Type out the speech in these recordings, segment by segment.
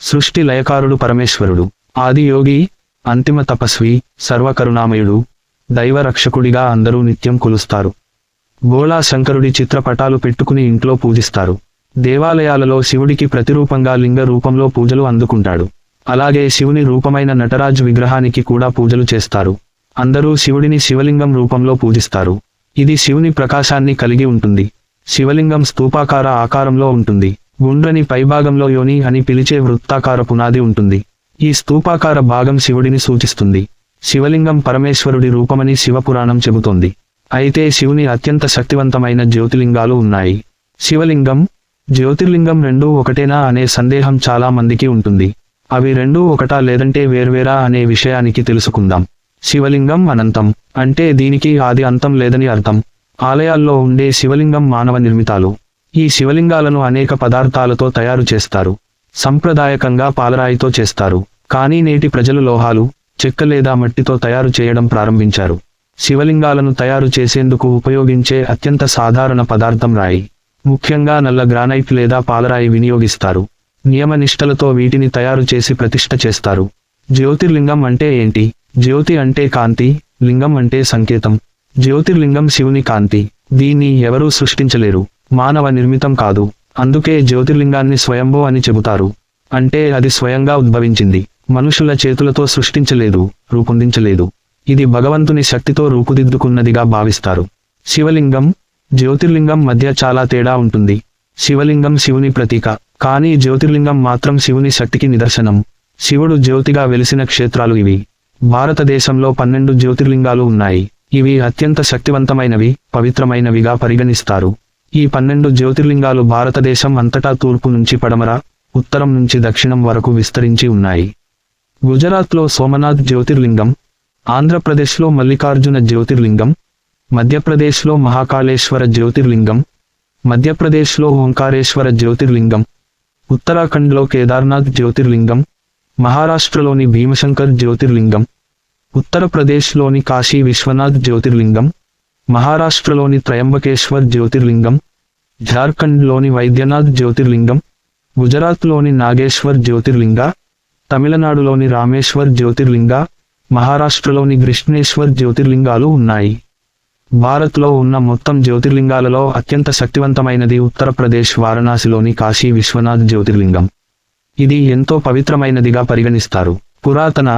సృష్టి లయకారుడు పరమేశ్వరుడు ఆదియోగి అంతిమ తపస్వి సర్వకరుణామయుడు దైవరక్షకుడిగా అందరూ నిత్యం కొలుస్తారు. బోళా శంకరుడి చిత్రపటాలు పెట్టుకుని ఇంట్లో పూజిస్తారు. దేవాలయాలలో శివుడికి ప్రతిరూపంగా లింగ రూపంలో పూజలు అందుకుంటాడు. అలాగే శివుని రూపమైన నటరాజ్ విగ్రహానికి కూడా పూజలు చేస్తారు. అందరూ శివుడిని శివలింగం రూపంలో పూజిస్తారు. ఇది శివుని ప్రకాశాన్ని కలిగి ఉంటుంది. శివలింగం స్తూపాకార ఆకారంలో ఉంటుంది. గుండ్రని పైభాగంలో యోని అని పిలిచే వృత్తాకార పునాది ఉంటుంది. ఈ స్తూపాకార భాగం శివుడిని సూచిస్తుంది. శివలింగం పరమేశ్వరుడి రూపమని శివపురాణం చెబుతోంది. అయితే శివుని అత్యంత శక్తివంతమైన జ్యోతిలింగాలు ఉన్నాయి. శివలింగం జ్యోతిర్లింగం రెండూ ఒకటేనా అనే సందేహం చాలా మందికి ఉంటుంది. అవి రెండూ ఒకటా లేదంటే వేర్వేరా అనే విషయానికి తెలుసుకుందాం. శివలింగం అనంతం అంటే దీనికి ఆది అంతం లేదని అర్థం. ఆలయాల్లో ఉండే శివలింగం మానవ నిర్మితాలు. ఈ శివలింగాలను అనేక పదార్థాలతో తయారు చేస్తారు. సంప్రదాయకంగా పాలరాయితో చేస్తారు. కానీ నేటి ప్రజలు లోహాలు చెక్క లేదా మట్టితో తయారు చేయడం ప్రారంభించారు. శివలింగాలను తయారు చేసేందుకు ఉపయోగించే అత్యంత సాధారణ పదార్థం రాయి. ముఖ్యంగా నల్ల గ్రానైట్ లేదా పాలరాయి వినియోగిస్తారు. నియమనిష్టలతో వీటిని తయారు చేసి ప్రతిష్ట చేస్తారు. జ్యోతిర్లింగం అంటే ఏంటి? జ్యోతి అంటే కాంతి లింగం అంటే సంకేతం. జ్యోతిర్లింగం శివుని కాంతి. దీన్ని ఎవరూ సృష్టించలేరు. మానవ నిర్మితం కాదు. అందుకే జ్యోతిర్లింగాన్ని స్వయంభో అని చెబుతారు. అంటే అది స్వయంగా ఉద్భవించింది. మనుషుల చేతులతో సృష్టించలేదు రూపొందించలేదు. ఇది భగవంతుని శక్తితో రూపుదిద్దుకున్నదిగా భావిస్తారు. శివలింగం జ్యోతిర్లింగం మధ్య చాలా తేడా ఉంటుంది. శివలింగం శివుని ప్రతీక. కానీ జ్యోతిర్లింగం మాత్రం శివుని శక్తికి నిదర్శనం. శివుడు జ్యోతిగా వెలిసిన క్షేత్రాలు ఇవి. భారతదేశంలో పన్నెండు జ్యోతిర్లింగాలు ఉన్నాయి. ఇవి అత్యంత శక్తివంతమైనవి పవిత్రమైనవిగా పరిగణిస్తారు. ఈ పన్నెండు జ్యోతిర్లింగాలు భారతదేశం అంతటా తూర్పు నుంచి పడమర ఉత్తరం నుంచి దక్షిణం వరకు విస్తరించి ఉన్నాయి. గుజరాత్లో సోమనాథ్ జ్యోతిర్లింగం ఆంధ్రప్రదేశ్లో మల్లికార్జున జ్యోతిర్లింగం మధ్యప్రదేశ్లో మహాకాళేశ్వర జ్యోతిర్లింగం మధ్యప్రదేశ్లో ఓంకారేశ్వర జ్యోతిర్లింగం ఉత్తరాఖండ్లో కేదార్నాథ్ జ్యోతిర్లింగం మహారాష్ట్రలోని భీమశంకర్ జ్యోతిర్లింగం ఉత్తరప్రదేశ్లోని కాశీ విశ్వనాథ్ జ్యోతిర్లింగం మహారాష్ట్రలోని త్రయంబకేశ్వర్ జ్యోతిర్లింగం జార్ఖండ్లోని వైద్యనాథ్ జ్యోతిర్లింగం గుజరాత్లోని నాగేశ్వర్ జ్యోతిర్లింగ తమిళనాడులోని రామేశ్వర్ జ్యోతిర్లింగ మహారాష్ట్రలోని కృష్ణేశ్వర్ జ్యోతిర్లింగాలు ఉన్నాయి. భారత్లో ఉన్న మొత్తం జ్యోతిర్లింగాలలో అత్యంత శక్తివంతమైనది ఉత్తరప్రదేశ్ వారణాసిలోని కాశీ విశ్వనాథ్ జ్యోతిర్లింగం. ఇది ఎంతో పవిత్రమైనదిగా పరిగణిస్తారు. పురాతన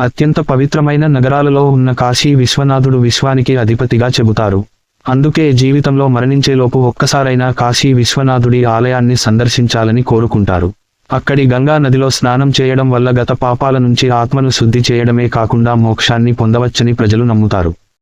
అత్యంత పవిత్రమైన నగరాలలో ఉన్న కాశీ విశ్వనాథుడు విశ్వానికి అధిపతిగా చెబుతారు. అందుకే జీవితంలో మరణించేలోపు ఒక్కసారైనా కాశీ విశ్వనాథుడి ఆలయాన్ని సందర్శించాలని కోరుకుంటారు. అక్కడి గంగా నదిలో స్నానం చేయడం వల్ల గత పాపాల నుంచి ఆత్మను శుద్ధి చేయడమే కాకుండా మోక్షాన్ని పొందవచ్చని ప్రజలు నమ్ముతారు.